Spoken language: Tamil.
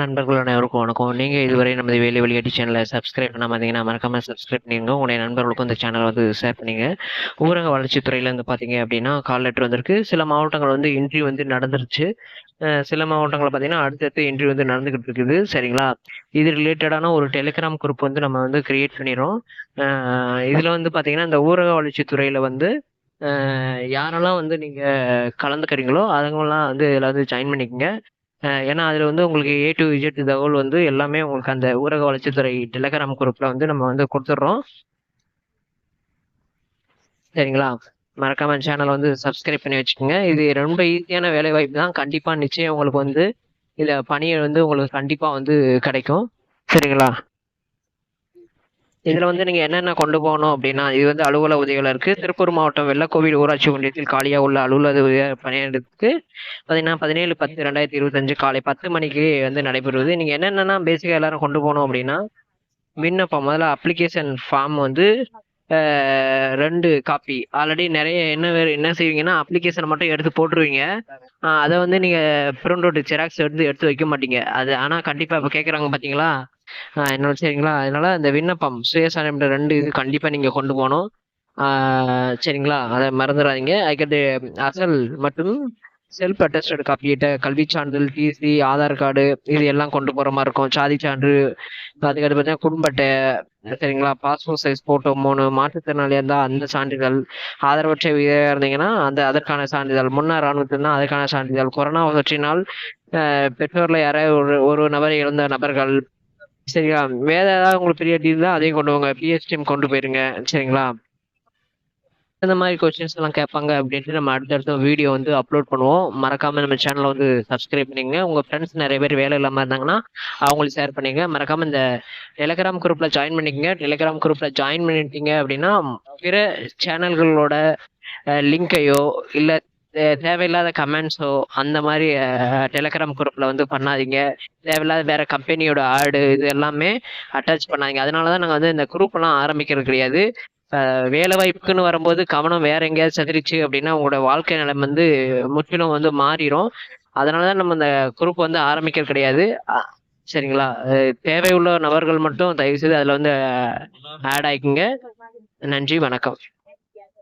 நண்பர்கள் அனைவருக்கும் வணக்கம். நீங்கள் இதுவரை நமது வேலை வழிகாட்டி சேனல சப்ஸ்கிரைப் பண்ண பார்த்தீங்கன்னா மறக்காமல் சப்ஸ்கிரைப் பண்ணிருங்க. உங்களுடைய நண்பர்களுக்கும் இந்த சேனலை வந்து ஷேர் பண்ணிங்க ஊரக வளர்ச்சித்துறையில் வந்து பார்த்தீங்க அப்படின்னா, கால் லெட்டர் வந்திருக்கு. சில மாவட்டங்கள் வந்து இன்ட்ரி வந்து நடந்துருச்சு. சில மாவட்டங்களில் பார்த்தீங்கன்னா, அடுத்தடுத்து இன்ட்ரி வந்து நடந்துகிட்டு இருக்குது. சரிங்களா? இது ரிலேட்டடான ஒரு டெலிகிராம் குரூப் வந்து நம்ம வந்து கிரியேட் பண்ணிடுறோம் இதில் வந்து பார்த்தீங்கன்னா, இந்த ஊரக வளர்ச்சித்துறையில் வந்து யாரெல்லாம் வந்து நீங்கள் கலந்துக்கிறீங்களோ, அவங்கலாம் வந்து இதுல வந்து ஜாயின் பண்ணிக்கோங்க ஏன்னா, அதில் வந்து உங்களுக்கு ஏ டு இஜெட் தகவல் வந்து எல்லாமே உங்களுக்கு அந்த ஊரக வளர்ச்சித்துறை டெலகிராம் குரூப்பில் வந்து நம்ம வந்து கொடுத்துட்றோம் சரிங்களா? மறக்காம சேனலை வந்து சப்ஸ்கிரைப் பண்ணி வச்சுக்கோங்க இது ரொம்ப ஈஸியான வேலைவாய்ப்பு தான். கண்டிப்பாக நிச்சயம் உங்களுக்கு வந்து இதில் பணியை வந்து உங்களுக்கு கண்டிப்பாக வந்து கிடைக்கும். சரிங்களா? இதுல வந்து நீங்க என்னென்ன கொண்டு போகணும் அப்படின்னா, இது வந்து அலுவலக உதவியாளருக்கு திருப்பூர் மாவட்டம் வெள்ளக்கோவில் ஊராட்சி ஒன்றியத்தில் காலியா உள்ள அலுவலக உதவியாளர் பணியிடத்துக்கு பார்த்தீங்கன்னா, 17/10/2025 காலை 10 மணிக்கு வந்து நடைபெறுவது. நீங்க என்னென்னா பேசிக்கா எல்லாரும் கொண்டு போகணும் அப்படின்னா, விண்ணப்பம் முதல்ல அப்ளிகேஷன் ஃபார்ம் வந்து ரெண்டு காப்பி. ஆல்ரெடி நிறைய என்ன வேறு என்ன செய்வீங்கன்னா, அப்ளிகேஷனை மட்டும் எடுத்து போட்டுருவீங்க. அதை வந்து நீங்கள் பிரிண்ட் அவுட் ஜெராக்ஸ் எடுத்து எடுத்து வைக்க மாட்டீங்க. அது ஆனால் கண்டிப்பாக இப்போ கேட்குறாங்க பார்த்தீங்களா? என்னோட சரிங்களா? அதனால இந்த விண்ணப்பம் சுயசார்பு 2 இது கண்டிப்பா நீங்க கொண்டு போகணும் ஆ சரிங்களா? அதை மறந்துடாதீங்க அதுக்கடுத்து அசல் மற்றும் செல்ஃப் அட்டஸ்டட் காப்பி கல்விச் சான்றிதழ், டிசி, ஆதார் கார்டு இது எல்லாம் கொண்டு போற மாதிரி இருக்கும். சாதி சான்று, அதுக்கடுத்து பார்த்தீங்கன்னா குடும்ப அட்டை சரிங்களா? பாஸ்போர்ட் சைஸ் ஃபோட்டோ மூணு மாற்றுத்திறனாளியாக இருந்தால் அந்த சான்றிதழ், ஆதரவற்ற விதவையா இருந்தீங்கன்னா, அந்த அதற்கான சான்றிதழ், முன்னாள் ராணுவத்தில அதற்கான சான்றிதழ், கொரோனா தொற்றினால் அ பெற்றோர்ல யாராவது ஒரு ஒரு நபர் இழந்த நபர்கள் சரிங்களா? வேற ஏதாவது உங்களுக்கு பெரிய டீல் தான் அதையும் கொண்டு வாங்க. பிஎஸ்டிஎம் கொண்டு போயிருங்க. சரிங்களா? இந்த மாதிரி கொஸ்டின்ஸ் எல்லாம் கேட்பாங்க அப்படின்ட்டு நம்ம அடுத்தடுத்த வீடியோ வந்து அப்லோட் பண்ணுவோம். மறக்காம நம்ம சேனலை வந்து சப்ஸ்கிரைப் பண்ணிங்க உங்க ஃப்ரெண்ட்ஸ் நிறைய பேர் வேலை இல்லாமல் இருந்தாங்கன்னா, அவங்களுக்கு ஷேர் பண்ணிங்க மறக்காம இந்த டெலிகிராம் குரூப்ல ஜாயின் பண்ணிக்கங்க. டெலிகிராம் குரூப்ல ஜாயின் பண்ணிட்டீங்க அப்படின்னா, பிற சேனல்களோட லிங்கையோ இல்லை தேவையில்லாத கமெண்ட்ஸோ அந்த மாதிரி டெலகிராம் குரூப்பில் குரூப்ல வந்து பண்ணாதீங்க. தேவையில்லாத வேற கம்பெனியோட ஆடு இது எல்லாமே அட்டாச் பண்ணாதீங்க. அதனால தான் நாங்க வந்து இந்த குரூப்லாம் ஆரம்பிக்கிறது கிடையாது. வேலை வாய்ப்புக்குன்னு வரும்போது கவனம் வேற எங்கேயாவது சிதறிச்சு அப்படின்னா, உங்களோட வாழ்க்கை நலம் வந்து முற்றிலும் வந்து மாறிடும் அதனால தான் நம்ம இந்த குரூப் வந்து ஆரம்பிக்கிறது கிடையாது. சரிங்களா? தேவையுள்ள நபர்கள் மட்டும் தயவுசெய்து அதுல வந்து ஆட் ஆயிக்கங்க. நன்றி, வணக்கம்.